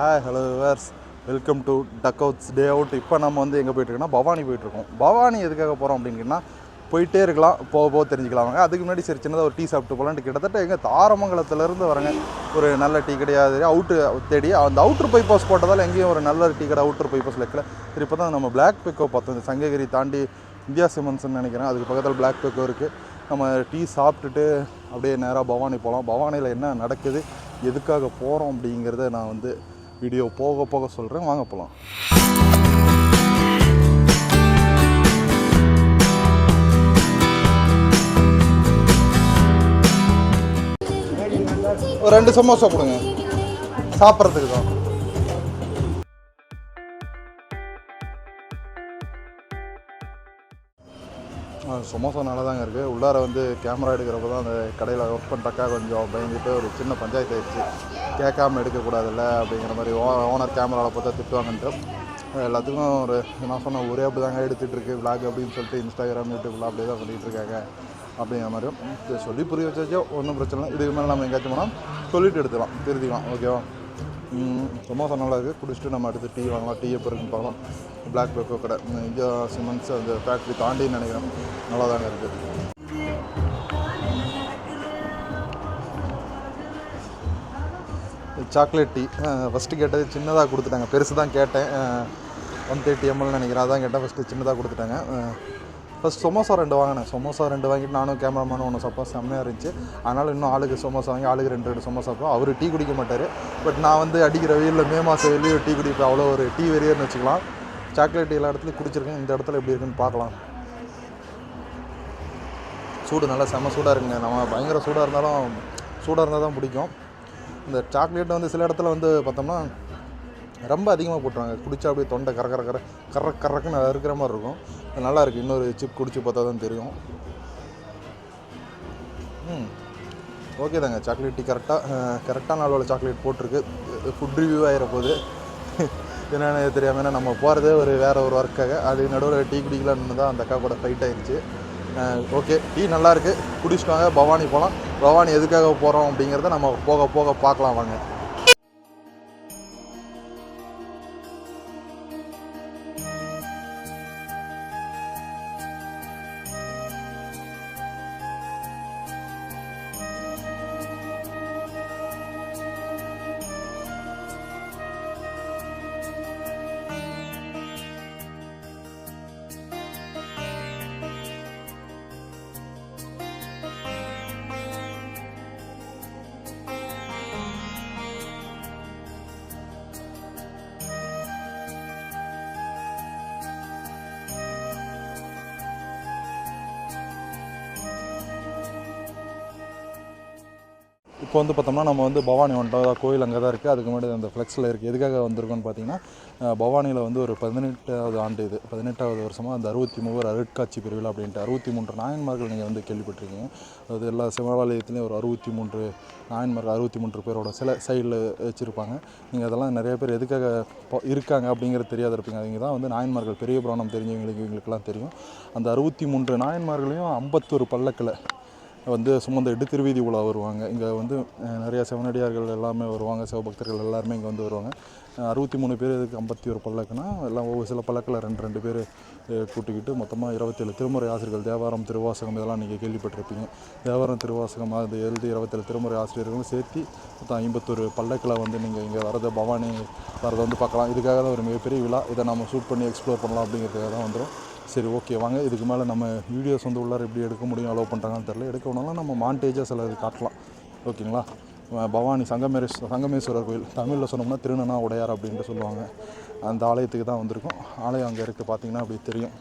Hi hello viewers welcome to duck outs day out இப்போ நம்ம வந்து எங்கே போயிட்டுருக்கோம்னா பவானி போயிட்டுருக்கோம். பவானி எதுக்காக போகிறோம் அப்படின்னா போயிட்டே இருக்கலாம் போக போக தெரிஞ்சுக்கலாம் அதுக்கு முன்னாடி சரி சின்னதாக ஒரு டீ சாப்பிட்டு போகலான்ட்டு கிட்டத்தட்ட எங்கள் தாரமங்கலத்துலேருந்து வரங்க. ஒரு நல்ல டீ கிடையாது அவுட்டு தேடி அந்த அவுட்ரு பைபாஸ் போட்டதால் எங்கேயும் ஒரு நல்ல டீ கடை அவுட்ரு பைபாஸ் வைக்கல. சரி இப்போ தான் நம்ம பிளாக் பெக்கோ பார்த்தோம். இந்த சங்ககிரி தாண்டி இந்தியா சிமெண்ட்ஸ்னு நினைக்கிறேன். அதுக்கு பக்கத்தில் பிளாக் பெக்கோ இருக்குது நம்ம டீ சாப்பிட்டுட்டு அப்படியே நேராக பவானி போகலாம் பவானியில் என்ன நடக்குது எதுக்காக போகிறோம் அப்படிங்கிறத நான் வந்து வீடியோ போக போக சொல்கிறேன் வாங்க போகலாம் ஒரு ரெண்டு சமோசா கொடுங்க. சாப்பிட்றதுக்கு தான். சமோசா நல்லா தாங்க இருக்குது உள்ளார வந்து கேமரா எடுக்கிறப்ப தான் அந்த கடையில் ஒர்க் பண்ணுறக்கா கொஞ்சம் பயந்துட்டு ஒரு சின்ன பஞ்சாயத்து ஆயிடுச்சு. கேட்காம எடுக்கக்கூடாதுல்ல அப்படிங்கிற மாதிரி ஓ ஓனர் கேமராவில் பார்த்தா திட்டுவாங்கன்ட்டு. எல்லாத்துக்கும் ஒரு நான் சொன்ன ஒரே அப்படி தாங்க எடுத்துகிட்டு விளாக் அப்படின்னு சொல்லிட்டு இன்ஸ்டாகிராம் யூடியூப்லாம் அப்படியே தான் பண்ணிகிட்டு இருக்காங்க அப்படிங்கிற மாதிரி சொல்லி புரிய வச்சாச்சோ ஒன்றும் பிரச்சனை இல்லை. இதுக்கு மேலே நம்ம எங்கேயாச்சும் போனால் சொல்லிட்டு எடுத்துக்கலாம் திருத்திக்கலாம் ஓகேவா ரொம்ப சமோசா நல்லா இருக்குது குடிச்சிட்டு நம்ம அடுத்து டீ வாங்கலாம் டீ எப்போ இருக்குன்னு பார்க்கலாம். பிளாக் பெப்போ கடை இந்தியா சிமெண்ட்ஸ் அந்த ஃபேக்ட்ரி தாண்டின்னு நினைக்கிறேன். நல்லா தாங்க இருக்குது சாக்லேட் டீ ஃபஸ்ட்டு கேட்டது சின்னதாக கொடுத்துட்டாங்க. பெருசு தான் கேட்டேன். ஒன் தேர்ட்டி எம்எல் நினைக்கிறேன். அதான் கேட்டேன். ஃபஸ்ட்டு சின்னதாக கொடுத்துட்டாங்க. ஃபஸ்ட் சமோசா ரெண்டு வாங்கினேன். சமோசா ரெண்டு வாங்கிட்டு நானும் கேமராமேனும் ஒன்று சப்போஸ் செம்மையாக இருந்துச்சு. அதனால் இன்னும் ஆளுக்கு சமோசா வாங்கி ஆளுக்கு ரெண்டு ரெண்டு சமோசா சாப்பிட்டோம் அவர் டீ குடிக்க மாட்டார். பட் நான் வந்து அடிக்கிற வெயிலில் மே மாதம் வெளியே டீ குடிப்பேன். அவ்வளோ ஒரு டீ வெறியர்னு வச்சுக்கலாம். சாக்லேட் எல்லா இடத்துலையும் குடிச்சிருக்கேன். இந்த இடத்துல எப்படி இருக்குன்னு பார்க்கலாம். சூடு நல்லா செம்ம சூடாக இருக்குங்க. நம்ம பயங்கர சூடாக இருந்தாலும் சூடாக இருந்தால் தான் பிடிக்கும். இந்த சாக்லேட் வந்து சில இடத்துல வந்து பார்த்தோம்னா ரொம்ப அதிகமாக போட்டுருவாங்க. குடிச்சா அப்படியே தொண்டை கர கர கர கர கரக்குன்னு இருக்கிற மாதிரி இருக்கும். அது நல்லா இருக்குது இன்னொரு சிப் குடிச்சு பார்த்தா தான் தெரியும். ம். ஓகே தாங்க. சாக்லேட் டீ கரெக்டாக கரெக்டான அளவில் சாக்லேட் போட்டிருக்கு. ஃபுட் ரிவ்யூ ஆகிற போது என்னென்னு தெரியாமல் ஏன்னா நம்ம போகிறதே ஒரு வேறு ஒரு ஒர்க்காக அது நடுவில் டீ குடிக்கலான்னு தான் அந்த அக்கா கூட ஃபைட் ஆயிடுச்சு ஓகே. டீ நல்லா இருக்கு குடிச்சிட்டு வாங்க. பவானி போகலாம் பவானி எதுக்காக போகிறோம் அப்படிங்கிறத நம்ம போக போக பார்க்கலாம் வாங்க. இப்போ வந்து பார்த்தோம்னா நம்ம வந்து பவானி வந்துட்டோம். கோயில் அங்கே தான் இருக்குது அதுக்கு முன்னாடி அந்த ஃப்ளெக்ஸில் இருக்குது எதுக்காக வந்திருக்கோம்னு பார்த்தீங்கன்னா பவானியில் வந்து ஒரு பதினெட்டாவது ஆண்டு இது. பதினெட்டாவது வருஷமாக அந்த அறுபத்தி மூவர் அருட்காட்சி பிரிவில் அப்படின்ட்டு அறுபத்தி மூன்று நாயன்மார்கள் நீங்கள் வந்து கேள்விப்பட்டிருக்கீங்க. அது எல்லா சிவாலயத்துலேயும் ஒரு அறுபத்தி மூன்று நாயன்மார்கள் அறுபத்தி மூன்று பேரோட சில சைடில் வச்சுருப்பாங்க. நீங்கள் அதெல்லாம் நிறைய பேர் எதுக்காக ப- இருக்காங்க அப்படிங்கிறது தெரியாத இருப்பீங்க. அவங்க தான் வந்து நாயன்மார்கள் பெரிய புராணம் தெரிஞ்சவங்களுக்கு இவங்களுக்குலாம் தெரியும். அந்த அறுபத்தி மூன்று நாயன்மார்களையும் ஐம்பத்தொரு பல்லக்கில் வந்து சுமந்துட்டு திருவீதி உலா வருவாங்க. இங்கே வந்து நிறையா சிவனடியார்கள் எல்லாமே வருவாங்க. சிவபக்தர்கள் எல்லாருமே இங்கே வந்து வருவாங்க. அறுபத்தி மூணு பேர் இதுக்கு ஐம்பத்தி ஒரு பல்லக்குனா எல்லாம் ஒவ்வொரு சில பல்லக்கில் ரெண்டு ரெண்டு பேர் கூட்டிக்கிட்டு மொத்தமாக இருபத்தேழு திருமுறை ஆசிரியர்கள் தேவாரம் திருவாசகம் இதெல்லாம் நீங்கள் கேள்விப்பட்டிருப்பீங்க. தேவாரம் திருவாசகம் அது எழுதி இருபத்தேழு திருமுறை ஆசிரியர்களும் சேர்த்து மொத்தம் ஐம்பத்தொரு பல்லக்கில் வந்து நீங்கள் இங்கே வரத பவானி வரதை வந்து பார்க்கலாம். இதுக்காக தான் ஒரு மிகப்பெரிய விழா. இதை நம்ம ஷூட் பண்ணி எக்ஸ்ப்ளோர் பண்ணலாம் அப்படிங்கிறதுக்காக தான் வந்துடும் சரி ஓகே வாங்க. இதுக்கு மேலே நம்ம வீடியோஸ் வந்து உள்ளார எப்படி எடுக்க முடியும் அலோவ் பண்ணுறாங்கன்னு தெரில எடுக்க வேணாலும் நம்ம மாண்டேஜாக சில இது காட்டலாம். ஓகேங்களா? பவானி சங்கமேரேஸ் சங்கமேஸ்வரர் கோயில். தமிழில் சொன்னோம்னா திருநனா உடையார் அப்படின்ட்டு சொல்லுவாங்க. அந்த ஆலயத்துக்கு தான் வந்திருக்கோம். ஆலயம் அங்கே இருக்குது பார்த்திங்கன்னா அப்படி தெரியும்.